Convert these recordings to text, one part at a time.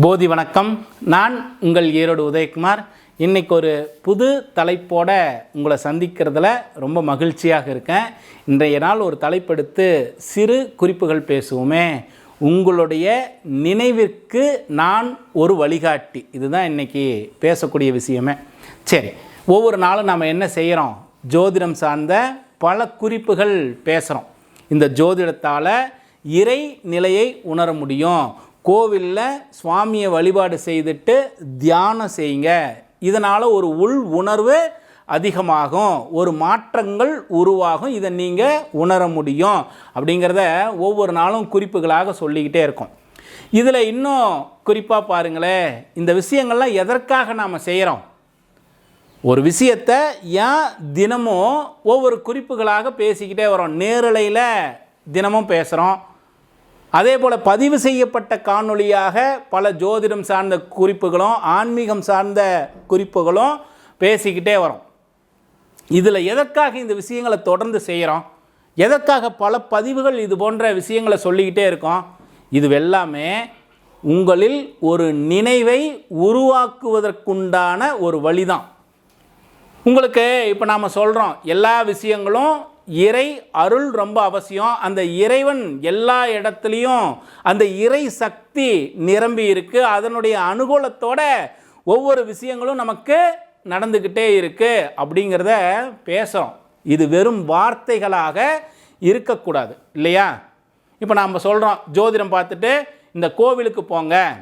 போதி வணக்கம். நான் உங்கள் ஈரோடு உதயகுமார். இன்றைக்கி ஒரு புது தலைப்போட உங்களை சந்திக்கிறதுல ரொம்ப மகிழ்ச்சியாக இருக்கேன். இன்றைய நாள் ஒரு தலைப்பெடுத்து சிறு குறிப்புகள் பேசுவோமே. உங்களுடைய நினைவிற்கு நான் ஒரு வழிகாட்டி. இதுதான் இன்றைக்கி பேசக்கூடிய விஷயமே. சரி ஒவ்வொரு நாளும் நாம் என்ன செய்கிறோம் ஜோதிடம் சார்ந்த பல குறிப்புகள் பேசுகிறோம் இந்த ஜோதிடத்தால் இறை நிலையை உணர முடியும். கோவிலில் சுவாமியை வழிபாடு செய்துட்டு தியானம் செய்யுங்க. இதனால் ஒரு உள் உணர்வு அதிகமாகும். ஒரு மாற்றங்கள் உருவாகும். இதை நீங்கள் உணர முடியும். அப்படிங்கிறத ஒவ்வொரு நாளும் குறிப்புகளாக சொல்லிக்கிட்டே இருக்கும். இதில் இன்னும் குறிப்பாக பாருங்களேன் இந்த விஷயங்கள்லாம் எதற்காக நாம் செய்கிறோம் ஒரு விஷயத்தை ஏன் தினமும் ஒவ்வொரு குறிப்புகளாக பேசிக்கிட்டே வரோம். நேரலையில் தினமும் பேசுகிறோம் அதே போல் பதிவு செய்யப்பட்ட காணொளியாக பல ஜோதிடம் சார்ந்த குறிப்புகளும் ஆன்மீகம் சார்ந்த குறிப்புகளும் பேசிக்கிட்டே வரோம். இதில் எதற்காக இந்த விஷயங்களை தொடர்ந்து செய்கிறோம் எதற்காக பல பதிவுகள் இது போன்ற விஷயங்களை சொல்லிக்கிட்டே இருக்கோம்? இது எல்லாமே உங்களில் ஒரு நினைவை உருவாக்குவதற்குண்டான ஒரு வழிதான். உங்களுக்கு இப்போ நாம் சொல்கிறோம் எல்லா விஷயங்களும் இறை அருள் ரொம்ப அவசியம். அந்த இறைவன் எல்லா இடத்துலையும் அந்த இறை சக்தி நிரம்பி இருக்கு. அதனுடைய அனுகூலத்தோட ஒவ்வொரு விஷயங்களும் நமக்கு நடந்துக்கிட்டே இருக்கு அப்படிங்கிறத பேசுகிறோம் இது வெறும் வார்த்தைகளாக இருக்கக்கூடாது இல்லையா? இப்போ நாம் சொல்கிறோம் ஜோதிடம் பார்த்துட்டு இந்த கோவிலுக்கு போங்க.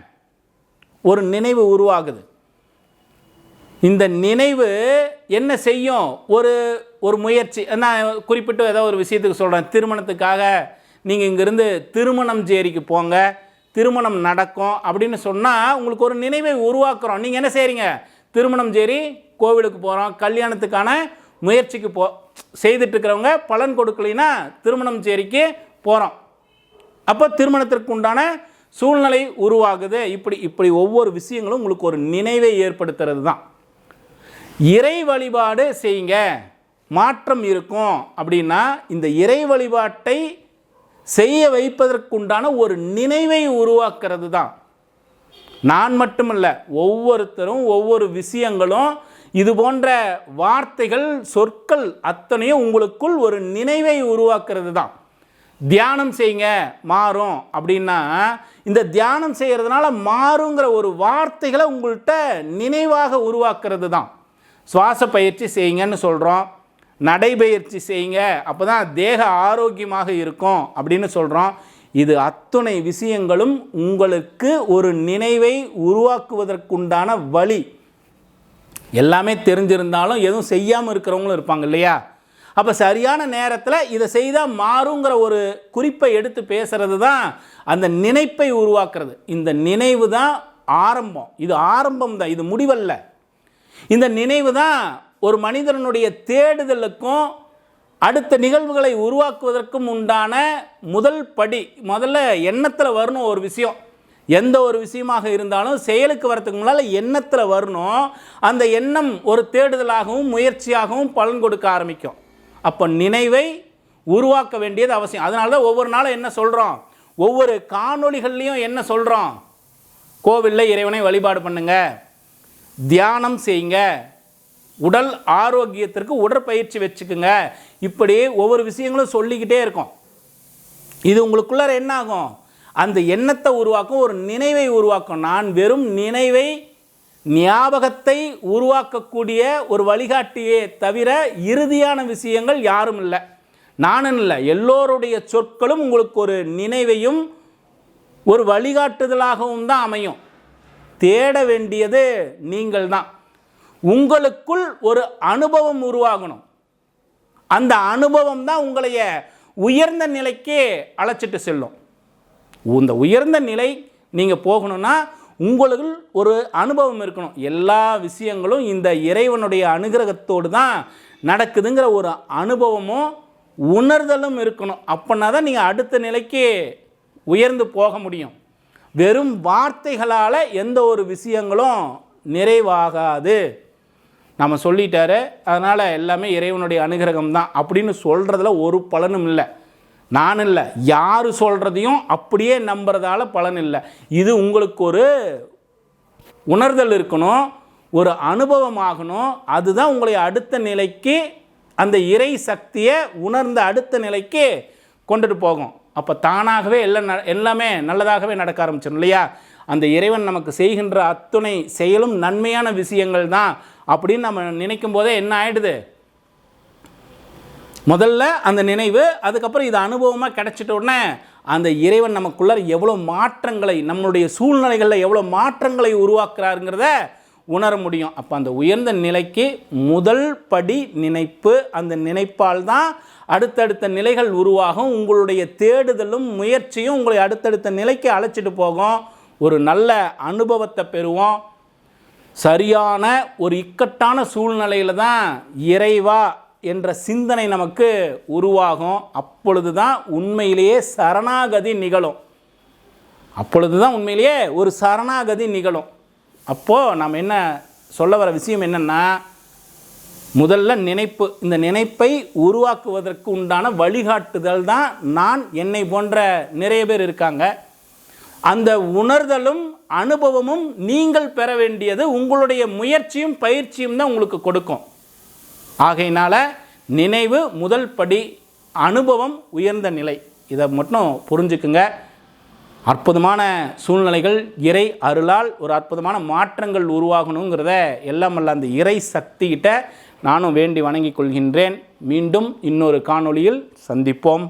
ஒரு நினைவு உருவாகுது. இந்த நினைவு என்ன செய்யும்? ஒரு ஒரு முயற்சி. நான் குறிப்பிட்டு ஏதோ ஒரு விஷயத்துக்கு சொல்கிறேன் திருமணத்துக்காக நீங்கள் இங்கேருந்து திருமணம் ஜேரிக்கு போங்க. திருமணம் நடக்கும் அப்படின்னு சொன்னால் உங்களுக்கு ஒரு நினைவை உருவாக்குறோம். நீங்கள் என்ன செய்கிறீங்க திருமணம் ஜேரி கோவிலுக்கு போகிறோம் கல்யாணத்துக்கான முயற்சிக்கு போ செய்துட்டு இருக்கிறவங்க பலன் கொடுக்கலைன்னா திருமணம் ஜேரிக்கு போகிறோம் அப்போ திருமணத்திற்கு உண்டான சூழ்நிலை உருவாகுது. இப்படி இப்படி ஒவ்வொரு விஷயங்களும் உங்களுக்கு ஒரு நினைவை ஏற்படுத்துறது தான் இறை வழிபாடு செய்யுங்க. மாற்றம் இருக்கும். அப்படின்னா இந்த இறை வழிபாட்டை செய்ய வைப்பதற்குண்டான ஒரு நினைவை உருவாக்குறது தான். நான் மட்டுமல்ல ஒவ்வொருத்தரும் ஒவ்வொரு விஷயங்களும் இது போன்ற வார்த்தைகள் சொற்கள் அத்தனையும் உங்களுக்குள் ஒரு நினைவை உருவாக்குறது தான். தியானம் செய்யுங்க மாறும். அப்படின்னா இந்த தியானம் செய்கிறதுனால மாறுங்கிற ஒரு வார்த்தைகளை உங்கள்கிட்ட நினைவாக உருவாக்குறது தான். சுவாச பயிற்சி செய்யுங்கன்னு சொல்கிறோம் நடைபயிற்சி செய்யுங்க. அப்போ தான் தேக ஆரோக்கியமாக இருக்கும் அப்படின்னு சொல்கிறோம் இது அத்துணை விஷயங்களும் உங்களுக்கு ஒரு நினைவை உருவாக்குவதற்குண்டான வழி. எல்லாமே தெரிஞ்சிருந்தாலும் எதுவும் செய்யாமல் இருக்கிறவங்களும் இருப்பாங்க இல்லையா? அப்போ சரியான நேரத்தில் இதை செய்தால் மாறுங்கிற ஒரு குறிப்பை எடுத்து பேசுகிறது தான் அந்த நினைப்பை உருவாக்குறது. இந்த நினைவு தான் ஆரம்பம். இது ஆரம்பம் தான் இது முடிவல்ல. இந்த நினைவு தான் ஒரு மனிதனுடைய தேடுதலுக்கும் அடுத்த நிகழ்வுகளை உருவாக்குவதற்கும் உண்டான முதல் படி முதல்ல எண்ணத்தில் வரணும் ஒரு விஷயம். எந்த ஒரு விஷயமாக இருந்தாலும் செயலுக்கு வரத்துக்கு முன்னால் எண்ணத்தில் வரணும். அந்த எண்ணம் ஒரு தேடுதலாகவும் முயற்சியாகவும் பலன் கொடுக்க ஆரம்பிக்கும். அப்போ நினைவை உருவாக்க வேண்டியது அவசியம். அதனால தான் ஒவ்வொரு நாளும் என்ன சொல்கிறோம் ஒவ்வொரு காணொளிகள்லேயும் என்ன சொல்கிறோம் கோவிலில் இறைவனை வழிபாடு பண்ணுங்கள் தியானம் செய்யுங்க. உடல் ஆரோக்கியத்திற்கு உடற்பயிற்சி வச்சுக்குங்க. இப்படி ஒவ்வொரு விஷயங்களும் சொல்லிக்கிட்டே இருக்கும். இது உங்களுக்குள்ளார என்ன ஆகும் அந்த எண்ணத்தை உருவாக்கும் ஒரு நினைவை உருவாக்கும். நான் வெறும் நினைவை ஞாபகத்தை உருவாக்கக்கூடிய ஒரு வழிகாட்டியே தவிர இறுதியான விஷயங்கள் யாரும் இல்லை. நானும் இல்லை. எல்லோருடைய சொற்களும் உங்களுக்கு ஒரு நினைவையும் ஒரு வழிகாட்டுதலாகவும் தான் அமையும். தேட வேண்டியது நீங்கள் தான் உங்களுக்குள் ஒரு அனுபவம் உருவாகணும். அந்த அனுபவம் தான் உங்களைய உயர்ந்த நிலைக்கு அழைச்சிட்டு செல்லும். இந்த உயர்ந்த நிலை நீங்கள் போகணும்னா உங்களுக்குள் ஒரு அனுபவம் இருக்கணும். எல்லா விஷயங்களும் இந்த இறைவனுடைய அனுகிரகத்தோடு தான் நடக்குதுங்கிற ஒரு அனுபவமும் உணர்தலும் இருக்கணும். அப்படின்னா தான் நீங்கள் அடுத்த நிலைக்கு உயர்ந்து போக முடியும். வெறும் வார்த்தைகளால் எந்த ஒரு விஷயங்களும் நிறைவாகாது. நம்ம சொல்லிட்டாரு அதனால் எல்லாமே இறைவனுடைய அனுகிரகம் தான் அப்படின்னு சொல்கிறதுல ஒரு பலனும் இல்லை. நான் இல்லை யார் சொல்கிறதையும் அப்படியே நம்புறதால பலன் இல்லை. இது உங்களுக்கு ஒரு உணர்தல் இருக்கணும் ஒரு அனுபவமாகணும் அதுதான் உங்களை அடுத்த நிலைக்கு அந்த இறை சக்தியை உணர்ந்த அடுத்த நிலைக்கு கொண்டுட்டு போகும். அப்போ தானாகவே எல்லாம் ந- எல்லாமே நல்லதாகவே நடக்க ஆரம்பிச்சிடும் இல்லையா? அந்த இறைவன் நமக்கு செய்கின்ற அத்துணை செயலும் நன்மையான விஷயங்கள் தான் அப்படின்னு நம்ம நினைக்கும் போதே என்ன ஆயிடுது? முதல்ல அந்த நினைவு அதுக்கப்புறம் இது அனுபவமாக கிடைச்சிட்ட உடனே அந்த இறைவன் நமக்குள்ளே எவ்வளோ மாற்றங்களை நம்மளுடைய சூழ்நிலைகளில் எவ்வளோ மாற்றங்களை உருவாக்குறாருங்கிறத உணர முடியும். அப்போ அந்த உயர்ந்த நிலைக்கு முதல் படி நினைப்பு அந்த நினைப்பால் தான் அடுத்தடுத்த நிலைகள் உருவாகும். உங்களுடைய தேடுதலும் முயற்சியும் உங்களை அடுத்தடுத்த நிலைக்கு அழைச்சிட்டு போகும். ஒரு நல்ல அனுபவத்தை பெறுவோம். சரியான ஒரு இக்கட்டான சூழ்நிலையில் தான் இறைவா என்ற சிந்தனை நமக்கு உருவாகும். அப்பொழுது தான் உண்மையிலேயே சரணாகதி நிகழும். அப்பொழுது தான் உண்மையிலேயே ஒரு சரணாகதி நிகழும். அப்போது நாம் என்ன சொல்ல வர விஷயம் என்னென்னா முதல்ல நினைப்பு. இந்த நினைப்பை உருவாக்குவதற்கு உண்டான வழிகாட்டுதல் தான் நான் என்னை போன்ற நிறைய பேர் இருக்காங்க. அந்த உணர்தலும் அனுபவமும் நீங்கள் பெற வேண்டியது உங்களுடைய முயற்சியும் பயிற்சியும் தான் உங்களுக்கு கொடுக்கும். ஆகையினால் நினைவு முதல் படி அனுபவம் உயர்ந்த நிலை. இதை மட்டும் புரிஞ்சுக்குங்க. அற்புதமான சூழ்நிலைகள் இறை அருளால் ஒரு அற்புதமான மாற்றங்கள் உருவாகணுங்கிறத எல்லாம் அல்ல அந்த இறை சக்திகிட்ட நானும் வேண்டி வணங்கிக் கொள்கின்றேன். மீண்டும் இன்னொரு காணொளியில் சந்திப்போம்.